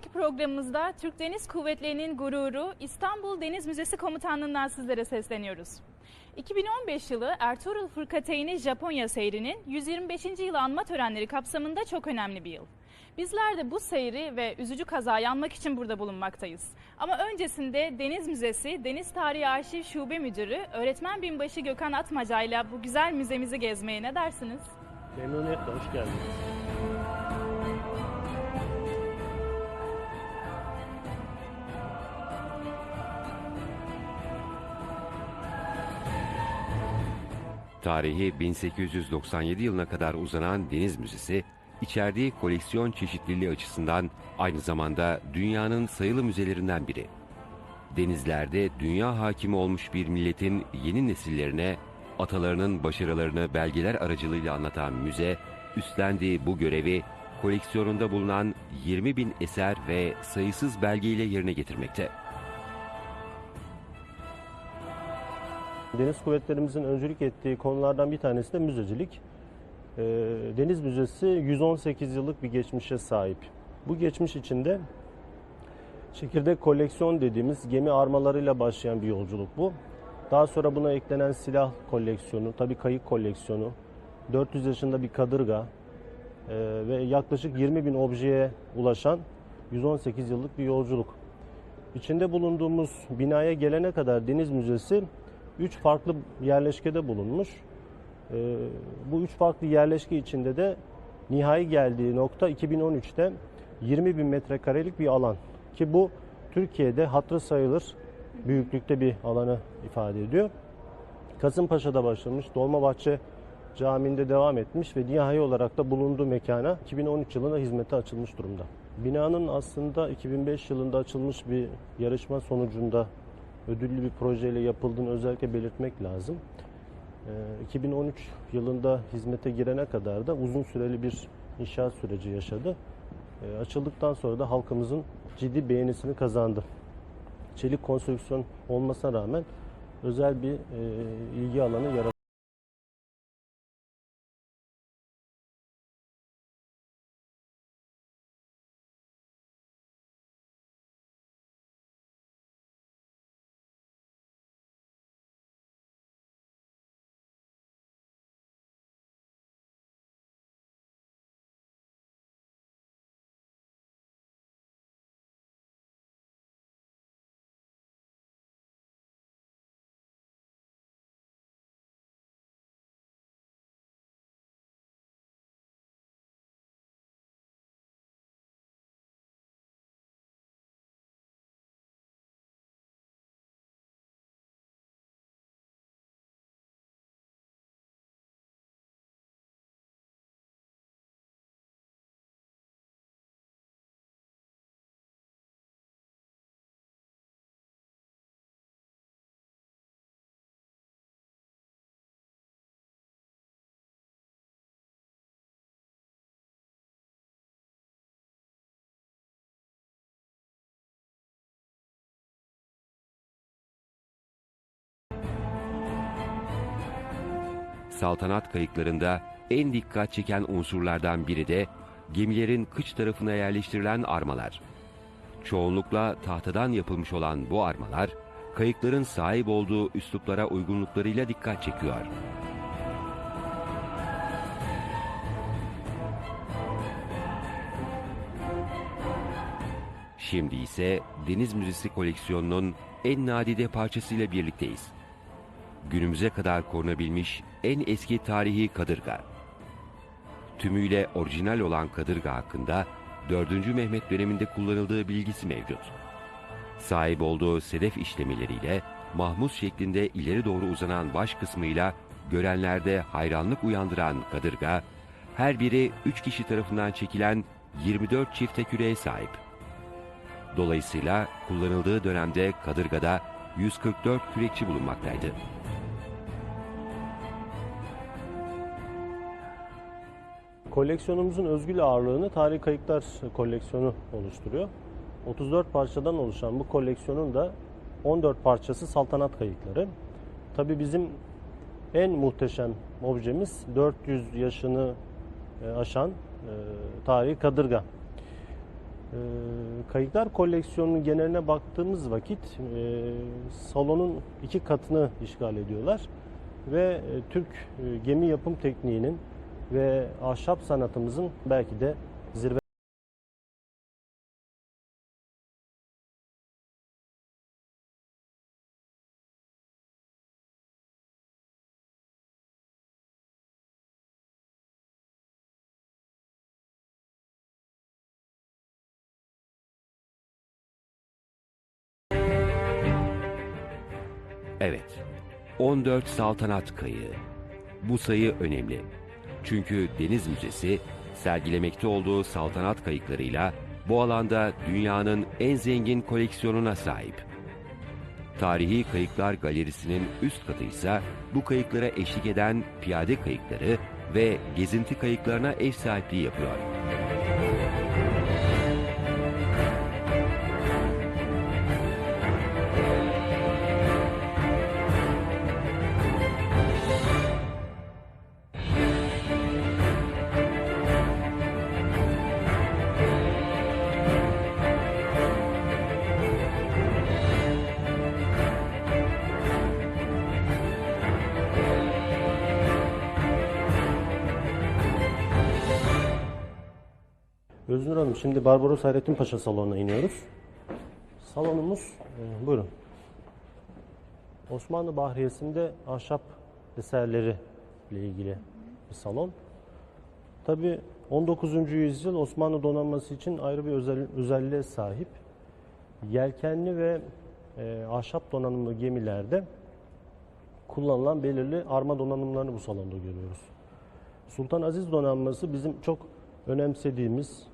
sonraki programımızda Türk Deniz Kuvvetleri'nin gururu İstanbul Deniz Müzesi Komutanlığı'ndan sizlere sesleniyoruz. 2015 yılı Ertuğrul Fırkateyni Japonya seyrinin 125. yıl anma törenleri kapsamında çok önemli bir yıl. Bizler de bu seyri ve üzücü kazayı anmak için burada bulunmaktayız. Ama öncesinde Deniz Müzesi Deniz Tarihi Arşiv Şube Müdürü Öğretmen Binbaşı Gökhan Atmaca ile bu güzel müzemizi gezmeye ne dersiniz? Memnuniyetle hoş geldiniz. Tarihi 1897 yılına kadar uzanan Deniz Müzesi, içerdiği koleksiyon çeşitliliği açısından aynı zamanda dünyanın sayılı müzelerinden biri. Denizlerde dünya hakimi olmuş bir milletin yeni nesillerine atalarının başarılarını belgeler aracılığıyla anlatan müze, üstlendiği bu görevi koleksiyonunda bulunan 20 bin eser ve sayısız belgeyle yerine getirmekte. Deniz kuvvetlerimizin öncülük ettiği konulardan bir tanesi de müzecilik. Ee, Deniz Müzesi 118 yıllık bir geçmişe sahip. Bu geçmiş içinde çekirdek koleksiyon dediğimiz gemi armalarıyla başlayan bir yolculuk bu. Daha sonra buna eklenen silah koleksiyonu, tabii kayık koleksiyonu, 400 yaşında bir kadırga e, ve yaklaşık 20 bin objeye ulaşan 118 yıllık bir yolculuk. İçinde bulunduğumuz binaya gelene kadar Deniz Müzesi 3 farklı yerleşkede bulunmuş. Ee, bu üç farklı yerleşke içinde de nihai geldiği nokta 2013'te 20 bin metrekarelik bir alan. Ki bu Türkiye'de hatırı sayılır büyüklükte bir alanı ifade ediyor. Kasımpaşa'da başlamış, Dolmabahçe Camii'nde devam etmiş ve nihai olarak da bulunduğu mekana 2013 yılında hizmete açılmış durumda. Binanın aslında 2005 yılında açılmış bir yarışma sonucunda ödüllü bir projeyle yapıldığını özellikle belirtmek lazım. Ee, 2013 yılında hizmete girene kadar da uzun süreli bir inşaat süreci yaşadı. Ee, Açıldıktan sonra da halkımızın ciddi beğenisini kazandı. Çelik konstrüksiyon olmasına rağmen özel bir e, ilgi alanı yarattı. Saltanat kayıklarında en dikkat çeken unsurlardan biri de gemilerin kıç tarafına yerleştirilen armalar. Çoğunlukla tahtadan yapılmış olan bu armalar, kayıkların sahip olduğu üsluplara uygunluklarıyla dikkat çekiyor. Şimdi ise Deniz Müzesi koleksiyonunun en nadide parçasıyla birlikteyiz günümüze kadar korunabilmiş en eski tarihi kadırga. Tümüyle orijinal olan kadırga hakkında 4. Mehmet döneminde kullanıldığı bilgisi mevcut. Sahip olduğu sedef işlemeleriyle mahmuz şeklinde ileri doğru uzanan baş kısmıyla görenlerde hayranlık uyandıran kadırga, her biri 3 kişi tarafından çekilen 24 çifte küreye sahip. Dolayısıyla kullanıldığı dönemde kadırgada 144 kürekçi bulunmaktaydı. Koleksiyonumuzun özgül ağırlığını Tarihi Kayıklar koleksiyonu oluşturuyor. 34 parçadan oluşan bu koleksiyonun da 14 parçası saltanat kayıkları. Tabii bizim en muhteşem objemiz 400 yaşını e, aşan e, tarihi kadırga. Kayıklar koleksiyonunun geneline baktığımız vakit e, salonun iki katını işgal ediyorlar ve e, Türk e, gemi yapım tekniğinin ve ahşap sanatımızın belki de zirve Evet, 14 saltanat kayığı. Bu sayı önemli. Çünkü Deniz Müzesi sergilemekte olduğu saltanat kayıklarıyla bu alanda dünyanın en zengin koleksiyonuna sahip. Tarihi Kayıklar Galerisi'nin üst katı ise bu kayıklara eşlik eden piyade kayıkları ve gezinti kayıklarına ev sahipliği yapıyor. Öznur Hanım şimdi Barbaros Hayrettin Paşa salonuna iniyoruz. Salonumuz e, buyurun. Osmanlı Bahriyesi'nde ahşap eserleri ile ilgili bir salon. Tabi 19. yüzyıl Osmanlı donanması için ayrı bir özel, özelliğe sahip. Yelkenli ve e, ahşap donanımlı gemilerde kullanılan belirli arma donanımlarını bu salonda görüyoruz. Sultan Aziz donanması bizim çok önemsediğimiz,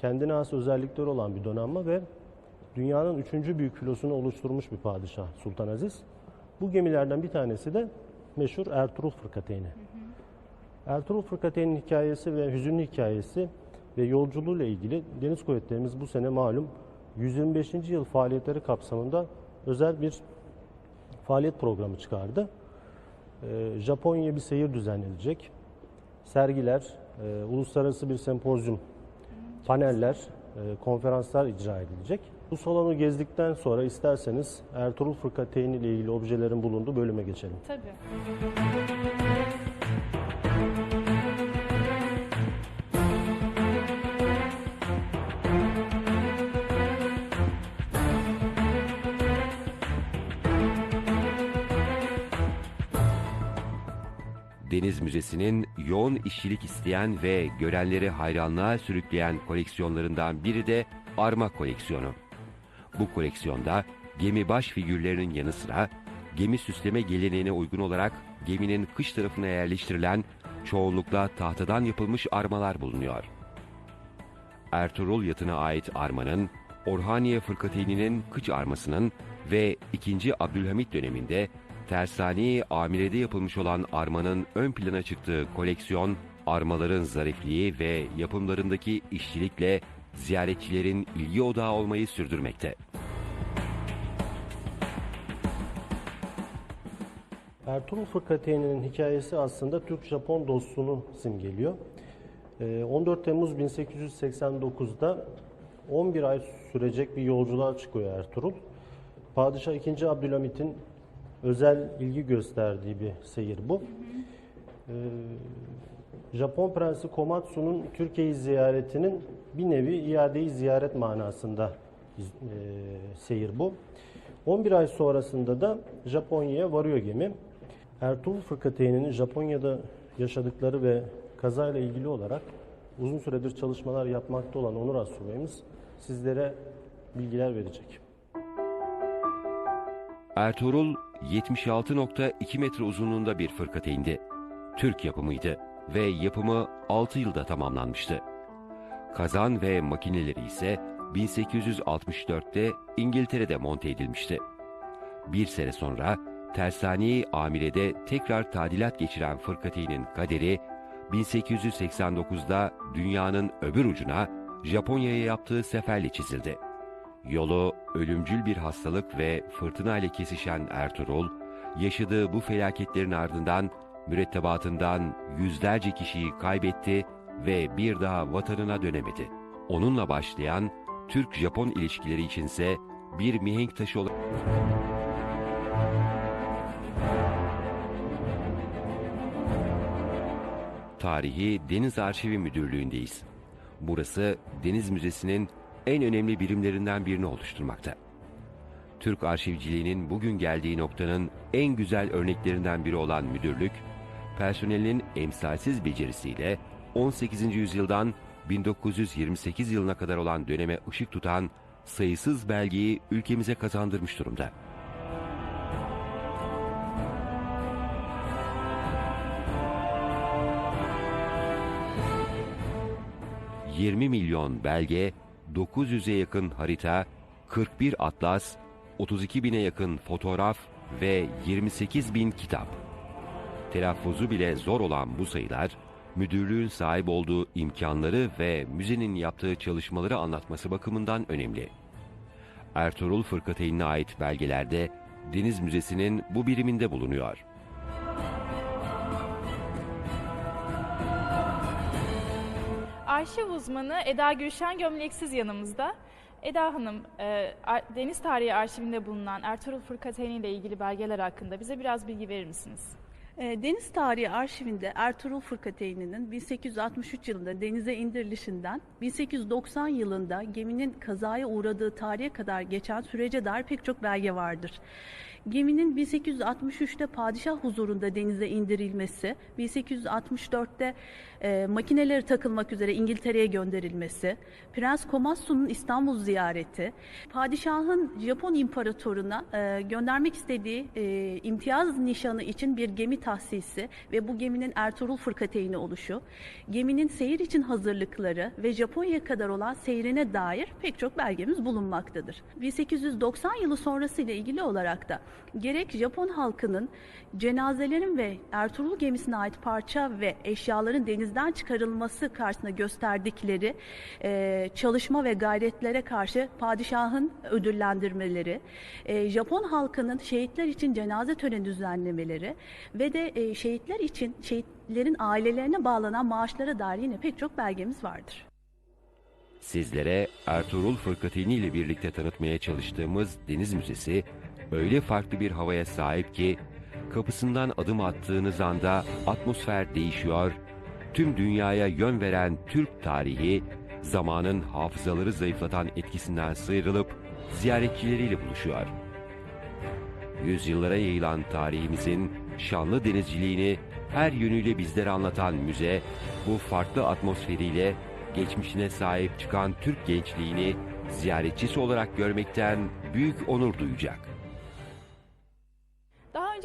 kendine has özellikleri olan bir donanma ve dünyanın üçüncü büyük filosunu oluşturmuş bir padişah Sultan Aziz. Bu gemilerden bir tanesi de meşhur Ertuğrul Fırkateyni. Ertuğrul Fırkateyni'nin hikayesi ve hüzünlü hikayesi ve yolculuğuyla ilgili Deniz Kuvvetlerimiz bu sene malum 125. yıl faaliyetleri kapsamında özel bir faaliyet programı çıkardı. Ee, Japonya'ya bir seyir düzenlenecek. Sergiler, e, uluslararası bir sempozyum, paneller, e, konferanslar icra edilecek. Bu salonu gezdikten sonra isterseniz Ertuğrul Fırkateyni ile ilgili objelerin bulunduğu bölüme geçelim. Tabii. Deniz Müzesi'nin yoğun işçilik isteyen ve görenleri hayranlığa sürükleyen koleksiyonlarından biri de arma koleksiyonu. Bu koleksiyonda gemi baş figürlerinin yanı sıra gemi süsleme geleneğine uygun olarak geminin kış tarafına yerleştirilen çoğunlukla tahtadan yapılmış armalar bulunuyor. Ertuğrul yatına ait armanın, Orhaniye Fırkateyni'nin kıç armasının ve 2. Abdülhamit döneminde Tersani Amire'de yapılmış olan armanın ön plana çıktığı koleksiyon, armaların zarifliği ve yapımlarındaki işçilikle ziyaretçilerin ilgi odağı olmayı sürdürmekte. Ertuğrul Fırkateyni'nin hikayesi aslında Türk-Japon dostluğunu simgeliyor. Ee, 14 Temmuz 1889'da 11 ay sürecek bir yolculuğa çıkıyor Ertuğrul. Padişah 2. Abdülhamit'in özel ilgi gösterdiği bir seyir bu. Ee, Japon Prensi Komatsu'nun Türkiye'yi ziyaretinin bir nevi iadeyi ziyaret manasında e, seyir bu. 11 ay sonrasında da Japonya'ya varıyor gemi. Ertuğrul Fırkateyni'nin Japonya'da yaşadıkları ve kazayla ilgili olarak uzun süredir çalışmalar yapmakta olan Onur Asubayımız sizlere bilgiler verecek. Ertuğrul 76.2 metre uzunluğunda bir fırkateyndi. Türk yapımıydı ve yapımı 6 yılda tamamlanmıştı. Kazan ve makineleri ise 1864'te İngiltere'de monte edilmişti. Bir sene sonra Tersani Amire'de tekrar tadilat geçiren fırkateynin kaderi 1889'da dünyanın öbür ucuna Japonya'ya yaptığı seferle çizildi. Yolu ölümcül bir hastalık ve fırtına ile kesişen Ertuğrul, yaşadığı bu felaketlerin ardından mürettebatından yüzlerce kişiyi kaybetti ve bir daha vatanına dönemedi. Onunla başlayan Türk-Japon ilişkileri içinse bir mihenk taşı olarak Tarihi Deniz Arşivi Müdürlüğü'ndeyiz. Burası Deniz Müzesi'nin en önemli birimlerinden birini oluşturmakta. Türk arşivciliğinin bugün geldiği noktanın en güzel örneklerinden biri olan müdürlük, personelinin emsalsiz becerisiyle 18. yüzyıldan 1928 yılına kadar olan döneme ışık tutan sayısız belgeyi ülkemize kazandırmış durumda. ...20 milyon belge, 900'e yakın harita, 41 atlas, 32 bine yakın fotoğraf ve 28 bin kitap. Telaffuzu bile zor olan bu sayılar, müdürlüğün sahip olduğu imkanları ve müzenin yaptığı çalışmaları anlatması bakımından önemli. Ertuğrul Fırkateyn'e ait belgelerde Deniz Müzesi'nin bu biriminde bulunuyor. Arşiv uzmanı Eda Gülşen Gömleksiz yanımızda. Eda Hanım, e, Deniz Tarihi Arşivinde bulunan Ertuğrul Fırkateyni ile ilgili belgeler hakkında bize biraz bilgi verir misiniz? E, Deniz Tarihi Arşivinde Ertuğrul Fırkateyni'nin 1863 yılında denize indirilişinden 1890 yılında geminin kazaya uğradığı tarihe kadar geçen sürece dair pek çok belge vardır. Geminin 1863'te padişah huzurunda denize indirilmesi, 1864'te e, makineleri takılmak üzere İngiltere'ye gönderilmesi, Prens Komatsu'nun İstanbul ziyareti, padişahın Japon imparatoruna e, göndermek istediği e, imtiyaz nişanı için bir gemi tahsisi ve bu geminin Ertuğrul Fırkateyni oluşu, geminin seyir için hazırlıkları ve Japonya'ya kadar olan seyrine dair pek çok belgemiz bulunmaktadır. 1890 yılı sonrası ile ilgili olarak da gerek Japon halkının cenazelerin ve Ertuğrul gemisine ait parça ve eşyaların denizden çıkarılması karşısında gösterdikleri e, çalışma ve gayretlere karşı padişahın ödüllendirmeleri, e, Japon halkının şehitler için cenaze töreni düzenlemeleri ve de e, şehitler için şehitlerin ailelerine bağlanan maaşlara dair yine pek çok belgemiz vardır. Sizlere Ertuğrul Fırkateyni ile birlikte tanıtmaya çalıştığımız Deniz Müzesi öyle farklı bir havaya sahip ki kapısından adım attığınız anda atmosfer değişiyor, tüm dünyaya yön veren Türk tarihi zamanın hafızaları zayıflatan etkisinden sıyrılıp ziyaretçileriyle buluşuyor. Yüzyıllara yayılan tarihimizin şanlı denizciliğini her yönüyle bizlere anlatan müze, bu farklı atmosferiyle geçmişine sahip çıkan Türk gençliğini ziyaretçisi olarak görmekten büyük onur duyacak.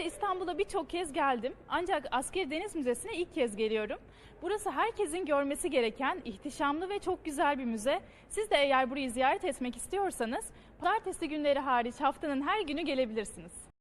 Önce İstanbul'a birçok kez geldim ancak Askeri Deniz Müzesi'ne ilk kez geliyorum. Burası herkesin görmesi gereken ihtişamlı ve çok güzel bir müze. Siz de eğer burayı ziyaret etmek istiyorsanız pazartesi günleri hariç haftanın her günü gelebilirsiniz.